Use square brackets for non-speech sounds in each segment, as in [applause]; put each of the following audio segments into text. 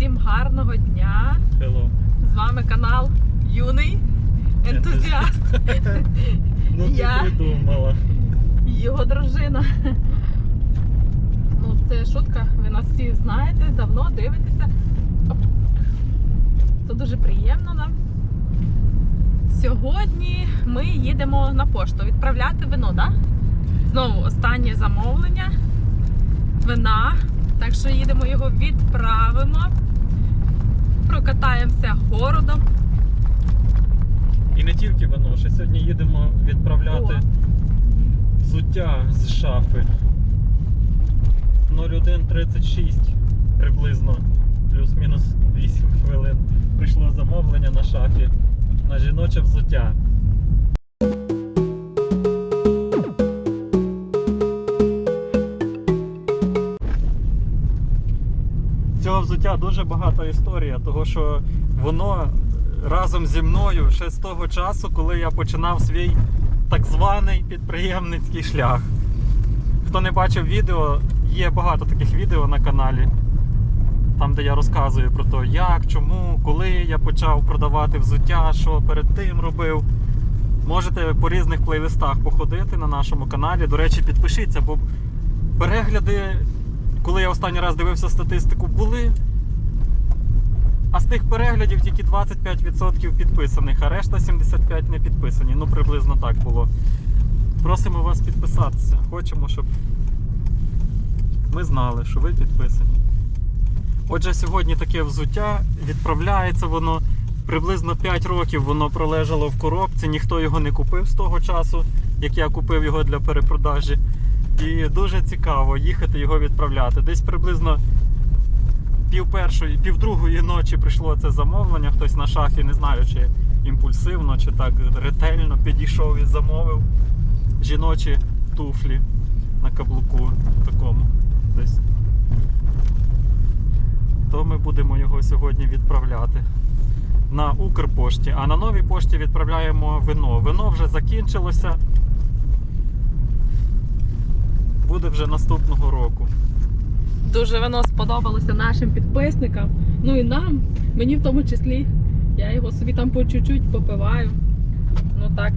Всім гарного дня! Hello. З вами канал Юний Ентузіаст. [laughs] Ну ти Я. придумала. Його дружина. Ну, це шутка, ви нас всі знаєте, давно дивитеся. Це дуже приємно нам. Сьогодні ми їдемо на пошту відправляти вино, так? Знову останнє замовлення. Вина. Так що їдемо його відправимо. Прокатаємося городом. І не тільки воно, ще сьогодні їдемо відправляти взуття з шафи. 01.36 приблизно, плюс-мінус 8 хвилин. Прийшло замовлення на шафі на жіноче взуття. Дуже багата історія, того що воно разом зі мною ще з того часу, коли я починав свій так званий підприємницький шлях. Хто не бачив відео, є багато таких відео на каналі, там де я розказую про те, як, чому, коли я почав продавати взуття, що перед тим робив. Можете по різних плейлистах походити на нашому каналі. До речі, підпишіться, бо перегляди, коли я останній раз дивився статистику, були. А з тих переглядів тільки 25% підписаних, а решта 75% не підписані. Ну, приблизно так було. Просимо вас підписатися. Хочемо, щоб ми знали, що ви підписані. Отже, сьогодні таке взуття відправляється воно. Приблизно 5 років воно пролежало в коробці, ніхто його не купив з того часу, як я купив його для перепродажі. І дуже цікаво їхати його відправляти. Десь приблизно пів першої, пів другої ночі прийшло це замовлення. Хтось на шафі, не знаю, чи імпульсивно, чи так ретельно підійшов і замовив жіночі туфлі на каблуку такому десь. То ми будемо його сьогодні відправляти на Укрпошті. А на новій пошті відправляємо вино. Вино вже закінчилося. Буде вже наступного року. Дуже воно сподобалося нашим підписникам. Ну і нам, мені в тому числі. Я його собі там по чуть-чуть попиваю. Ну так,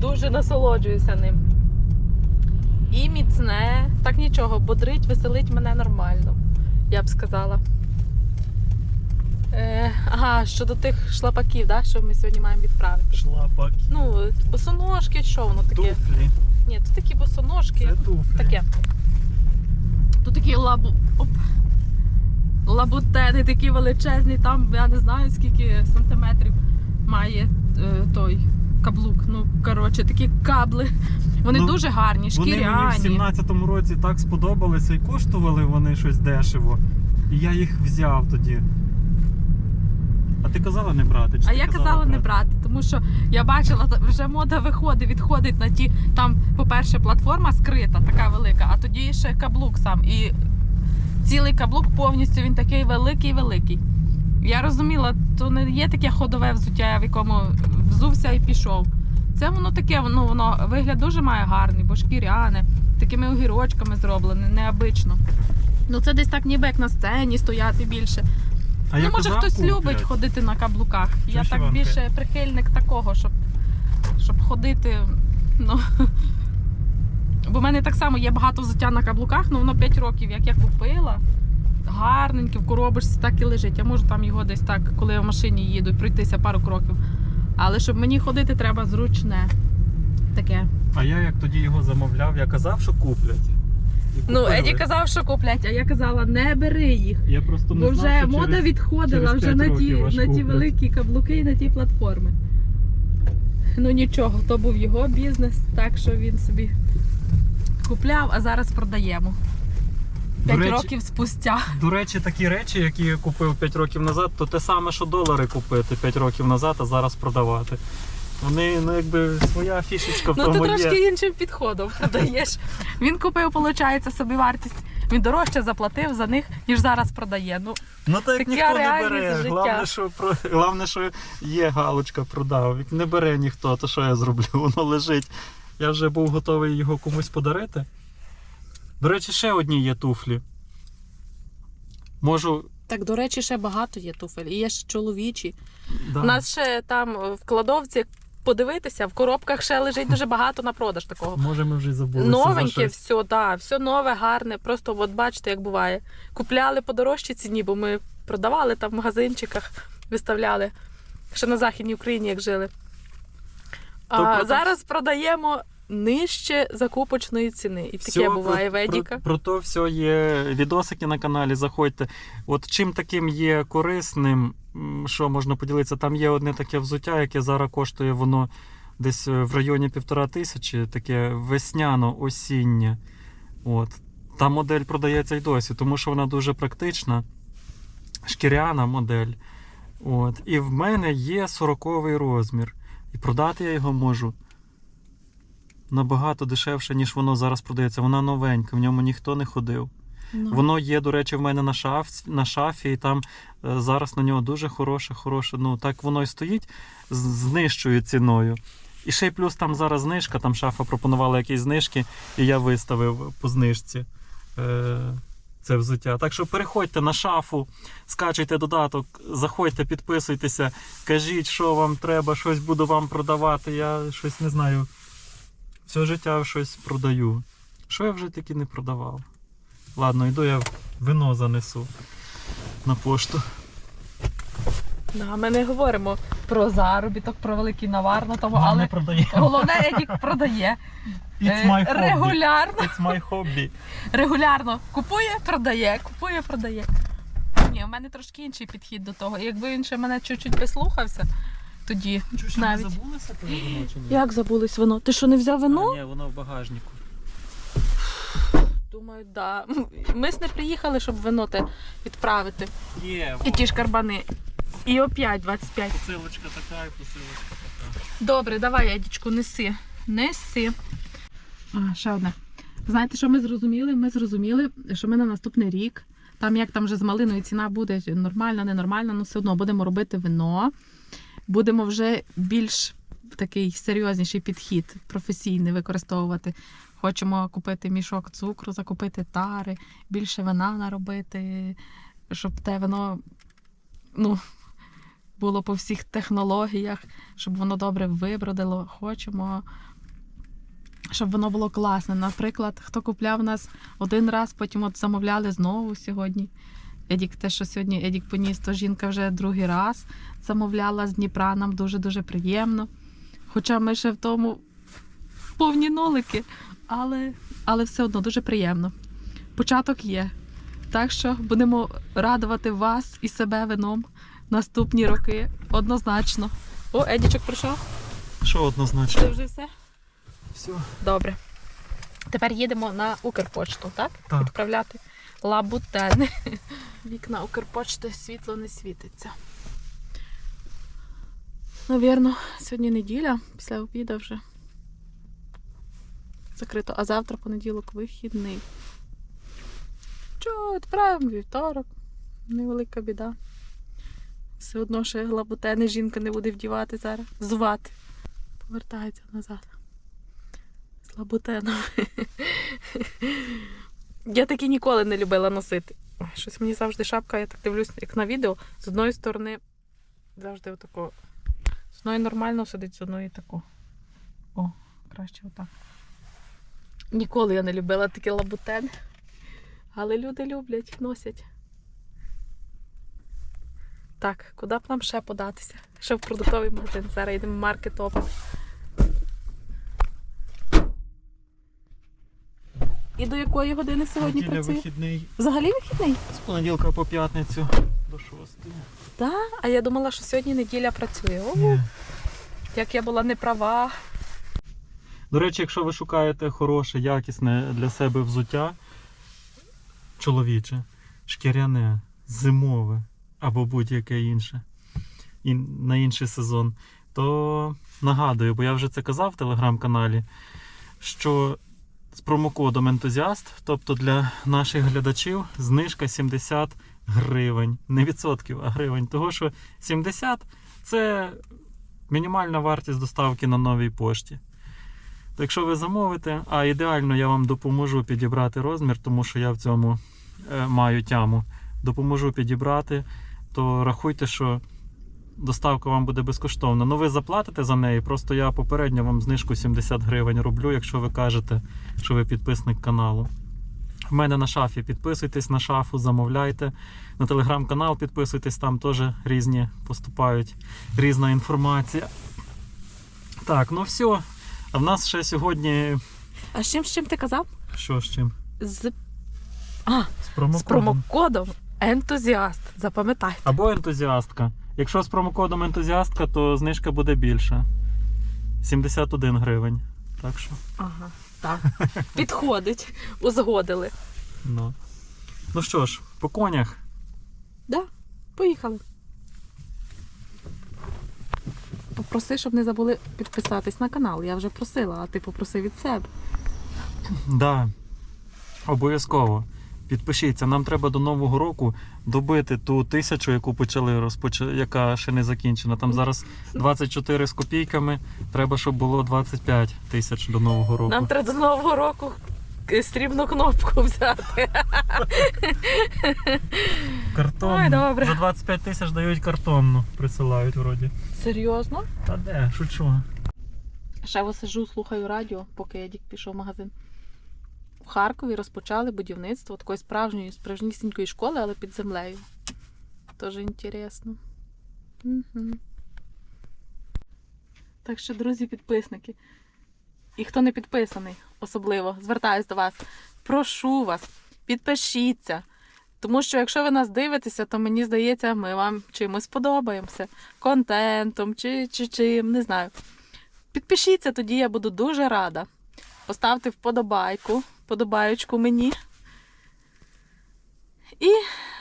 дуже насолоджуюся ним. І міцне, так нічого, бодрить, веселить мене нормально, я б сказала. Е, ага, щодо тих шлапаків, да, що ми сьогодні маємо відправити. Шлапак. Ну, босоножки, що воно таке? Туфлі. Ні, це такі босоножки. Це туфлі. Таке. Тут такі лабу. Оп. Лабутени такі величезні, там я не знаю скільки сантиметрів має е, той каблук. Ну, коротше, такі кабли. Вони Ну, дуже гарні, Вони мені в 17-му році так сподобалися і коштували вони щось дешево. І я їх взяв тоді. А ти казала не брати? Чи А я казала не брати, тому що я бачила, вже мода виходить, відходить на ті. Там, по-перше, платформа скрита, така велика, а тоді ще каблук сам. І цілий каблук повністю він такий великий-великий. Я розуміла, то не є таке ходове взуття, в якому взувся і пішов. Це воно таке, ну воно вигляд дуже має гарний, бо шкіряне, такими огірочками зроблене, необично. Ну це десь так ніби як на сцені стояти більше. А ну, я може казав, хтось куплять. любить ходити на каблуках. Я Чуєш, так Іванка? більше прихильник такого, щоб, щоб ходити. Ну. Бо в мене так само є багато взуття на каблуках, ну воно 5 років, як я купила. Гарненьке, в коробочці так і лежить. Я можу там його десь так, коли я в машині їду, пройтися пару кроків. Але щоб мені ходити, треба зручне. Таке. А я як тоді його замовляв, я казав, що куплять. Ну. Еді казав, що куплять, а я казала, не бери їх. Я просто не Бо знав, вже що мода через... відходила через вже п'ять на ті, років на ті великі каблуки і на ті платформи. Ну нічого, то був його бізнес, так що він собі купляв, а зараз продаємо. До П'ять речі- років спустя. До речі, такі речі, які я купив 5 років назад, то те саме, що долари купити 5 років назад, а зараз продавати. Вони, ну якби своя фішечка в Ну ти тому трошки є. іншим підходом продаєш. Він купив, виходить, собі вартість. Він дорожче заплатив за них, ніж зараз продає. Ну, Ну так Така ніхто не бере. Головне, що про головне, що є галочка продав. Як не бере ніхто, то що я зроблю? [laughs] Воно лежить. Я вже був готовий його комусь подарити. До речі, ще одні є туфлі. Можу Так, до речі, ще багато є туфель. І є ще чоловічі. Да. У нас ще там в кладовці подивитися, в коробках ще лежить дуже багато на продаж такого. Може, ми вже забули. Новеньке, все, да, все нове, гарне. Просто от бачите, як буває. Купляли по дорожчій ціні, бо ми продавали там в магазинчиках, виставляли ще на Західній Україні, як жили. А зараз продаємо нижче закупочної ціни. І таке буває в про, Едіка. про, про то все є відосики на каналі. Заходьте. От чим таким є корисним, що можна поділитися, там є одне таке взуття, яке зараз коштує воно десь е, в районі півтора тисячі, таке весняно-осіннє. От. Та модель продається й досі, тому що вона дуже практична, шкіряна модель. От. І в мене є 40 розмір. І продати я його можу набагато дешевше, ніж воно зараз продається. Вона новенька, в ньому ніхто не ходив. Ну. Воно є, до речі, в мене на, шаф, на шафі, і там е, зараз на нього дуже хороше, хороше. Ну так воно і стоїть з, з нижчою ціною. І ще й плюс там зараз знижка, там шафа пропонувала якісь знижки, і я виставив по знижці е, це взуття. Так що переходьте на шафу, скачуйте додаток, заходьте, підписуйтеся, кажіть, що вам треба, щось буду вам продавати. Я щось не знаю. Все життя щось продаю. Що я вже таки не продавав? Ладно, йду я вино занесу на пошту. Да, ми не говоримо про заробіток, про великий навар на тому, Ми але не продаємо. головне Едік продає. [laughs] It's Е, my hobby. Регулярно. It's my hobby. [laughs] Регулярно купує, продає, купує, продає. Ні, у мене трошки інший підхід до того. Якби він ще мене чуть-чуть прислухався, тоді. Що, Навіть. забулися про вино чи ні? Як забулись вино? Ти що не взяв вино? А, ні, воно в багажнику. Думаю, да. Ми ж не приїхали, щоб вино те відправити. Є, І ті ж карбани. І опять 25. посилочка така і посилочка така. Добре, давай, Едічку, неси. Неси. А, ще одне. Знаєте, що ми зрозуміли? Ми зрозуміли, що ми на наступний рік, там як там вже з малиною ціна буде нормальна, ненормальна, ну все одно будемо робити вино. Будемо вже більш такий серйозніший підхід, професійний використовувати. Хочемо купити мішок цукру, закупити тари, більше вина наробити, щоб те вино ну, було по всіх технологіях, щоб воно добре вибродило. Хочемо, щоб воно було класне. Наприклад, хто купляв нас один раз, потім от замовляли знову сьогодні. Едік, те, що сьогодні Едік поніс, то жінка вже другий раз замовляла з Дніпра. Нам дуже-дуже приємно. Хоча ми ще в тому повні нолики, але, але все одно дуже приємно. Початок є. Так що будемо радувати вас і себе вином наступні роки однозначно. О, Едічок прийшов. Що однозначно? Це вже все? Все. Добре. Тепер їдемо на Укрпочту, так? Так. Відправляти лабутени. [laughs] Вікна Укрпочти світло не світиться. Навірно, сьогодні неділя, після обіду вже закрито, а завтра понеділок вихідний. Чого, відправимо вівторок. Невелика біда. Все одно ще лабутени жінка не буде вдівати зараз. Звати. Повертається назад. З лабутенами. [laughs] Я такі ніколи не любила носити. Щось мені завжди шапка, я так дивлюсь, як на відео. З одної сторони завжди отако. З одної нормально сидить, з одної тако. О, краще отак. Ніколи я не любила такі лабутени. Але люди люблять, носять. Так, куди б нам ще податися? Ще в продуктовий магазин. Зараз йдемо в маркет І до якої години сьогодні Неділя працює? вихідний Взагалі вихідний? з понеділка по п'ятницю до шостої. Так, а я думала, що сьогодні неділя працює. О, Ні. як я була не права. До речі, якщо ви шукаєте хороше, якісне для себе взуття, чоловіче, шкіряне, зимове або будь-яке інше, і на інший сезон, то нагадую, бо я вже це казав в телеграм-каналі, що з промокодом ентузіаст, тобто для наших глядачів, знижка 70 гривень. Не відсотків, а гривень. Того, що 70 це мінімальна вартість доставки на новій пошті. То якщо ви замовите, а ідеально я вам допоможу підібрати розмір, тому що я в цьому е, маю тяму. допоможу підібрати, то рахуйте, що доставка вам буде безкоштовна. Ну ви заплатите за неї, просто я попередньо вам знижку 70 гривень роблю, якщо ви кажете, що ви підписник каналу. В мене на шафі підписуйтесь на шафу, замовляйте. На телеграм-канал підписуйтесь, там теж різні поступають, різна інформація. Так, ну все. А в нас ще сьогодні. А з чим з чим ти казав? Що з чим? З, а, З промокодом. з промокодом ентузіаст. Запам'ятайте. Або ентузіастка. Якщо з промокодом ентузіастка, то знижка буде більша. 71 гривень. Так що, Ага, так. Підходить. Узгодили. ну. Ну що ж, по конях. Да, поїхали. Попроси, щоб не забули підписатись на канал. Я вже просила, а ти попроси від себе. Да, обов'язково. Підпишіться, нам треба до Нового року добити ту тисячу, яку почали розпоч... яка ще не закінчена. Там зараз 24 з копійками. Треба, щоб було 25 тисяч до Нового року. Нам треба до Нового року срібну кнопку взяти. Картонну. Ой, добре. За 25 тисяч дають картонну, присилають вроді. Серйозно? Та де, шучу. Ще ось сижу, слухаю радіо, поки Едік пішов в магазин. В Харкові розпочали будівництво такої справжньої, справжнісінької школи, але під землею. Тоже інтересно. Угу. Так що, друзі, підписники. І хто не підписаний, особливо, звертаюсь до вас. Прошу вас, підпишіться. Тому що якщо ви нас дивитеся, то мені здається, ми вам чимось подобаємося. Контентом чи, чи чим, не знаю. Підпишіться, тоді я буду дуже рада. Поставте вподобайку, вподобаючку мені. І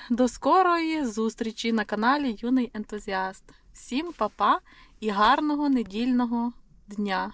до скорої зустрічі на каналі Юний Ентузіаст. Всім па-па і гарного недільного дня!